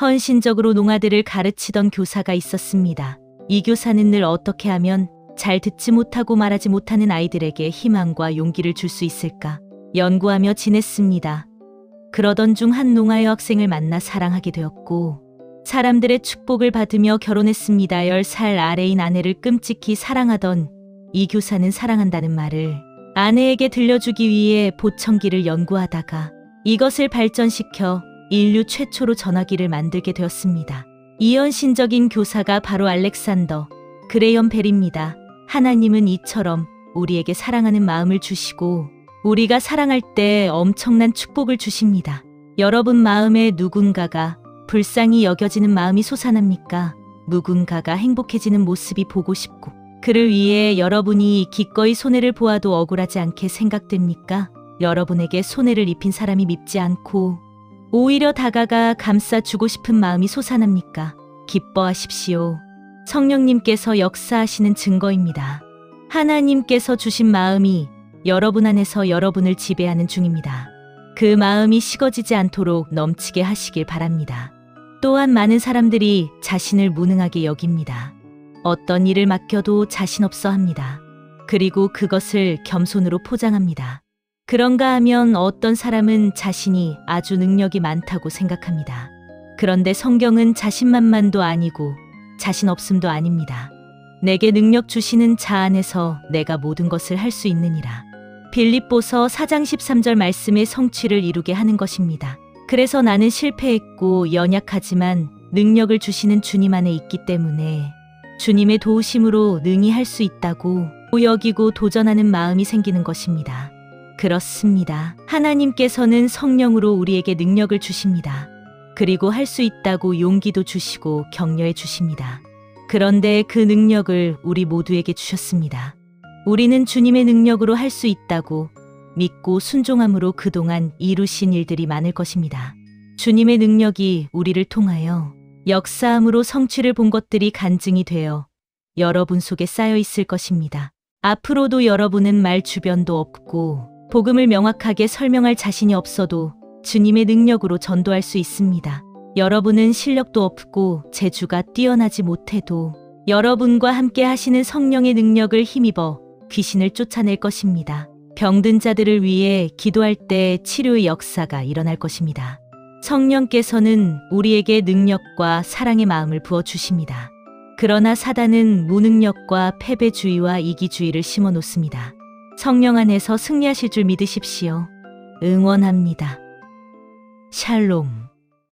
헌신적으로 농아들을 가르치던 교사가 있었습니다. 이 교사는 늘 어떻게 하면 잘 듣지 못하고 말하지 못하는 아이들에게 희망과 용기를 줄 수 있을까 연구하며 지냈습니다. 그러던 중 한 농아 여학생을 만나 사랑하게 되었고 사람들의 축복을 받으며 결혼했습니다. 10살 아래인 아내를 끔찍히 사랑하던 이 교사는 사랑한다는 말을 아내에게 들려주기 위해 보청기를 연구하다가 이것을 발전시켜 인류 최초로 전화기를 만들게 되었습니다. 이연신적인 교사가 바로 알렉산더 그레이엄 벨입니다. 하나님은 이처럼 우리에게 사랑하는 마음을 주시고 우리가 사랑할 때 엄청난 축복을 주십니다. 여러분 마음에 누군가가 불쌍히 여겨지는 마음이 솟아납니까? 누군가가 행복해지는 모습이 보고 싶고 그를 위해 여러분이 기꺼이 손해를 보아도 억울하지 않게 생각됩니까? 여러분에게 손해를 입힌 사람이 밉지 않고 오히려 다가가 감싸주고 싶은 마음이 솟아납니까? 기뻐하십시오. 성령님께서 역사하시는 증거입니다. 하나님께서 주신 마음이 여러분 안에서 여러분을 지배하는 중입니다. 그 마음이 식어지지 않도록 넘치게 하시길 바랍니다. 또한 많은 사람들이 자신을 무능하게 여깁니다. 어떤 일을 맡겨도 자신 없어 합니다. 그리고 그것을 겸손으로 포장합니다. 그런가 하면 어떤 사람은 자신이 아주 능력이 많다고 생각합니다. 그런데 성경은 자신만만도 아니고 자신 없음도 아닙니다. 내게 능력 주시는 자 안에서 내가 모든 것을 할 수 있느니라. 빌립보서 4장 13절 말씀의 성취를 이루게 하는 것입니다. 그래서 나는 실패했고 연약하지만 능력을 주시는 주님 안에 있기 때문에 주님의 도우심으로 능히 할 수 있다고 여기고 도전하는 마음이 생기는 것입니다. 그렇습니다. 하나님께서는 성령으로 우리에게 능력을 주십니다. 그리고 할 수 있다고 용기도 주시고 격려해 주십니다. 그런데 그 능력을 우리 모두에게 주셨습니다. 우리는 주님의 능력으로 할 수 있다고 믿고 순종함으로 그동안 이루신 일들이 많을 것입니다. 주님의 능력이 우리를 통하여 역사함으로 성취를 본 것들이 간증이 되어 여러분 속에 쌓여 있을 것입니다. 앞으로도 여러분은 말 주변도 없고 복음을 명확하게 설명할 자신이 없어도 주님의 능력으로 전도할 수 있습니다. 여러분은 실력도 없고 재주가 뛰어나지 못해도 여러분과 함께 하시는 성령의 능력을 힘입어 귀신을 쫓아낼 것입니다. 병든 자들을 위해 기도할 때 치료의 역사가 일어날 것입니다. 성령께서는 우리에게 능력과 사랑의 마음을 부어 주십니다. 그러나 사단은 무능력과 패배주의와 이기주의를 심어 놓습니다. 성령 안에서 승리하실 줄 믿으십시오. 응원합니다. 샬롬.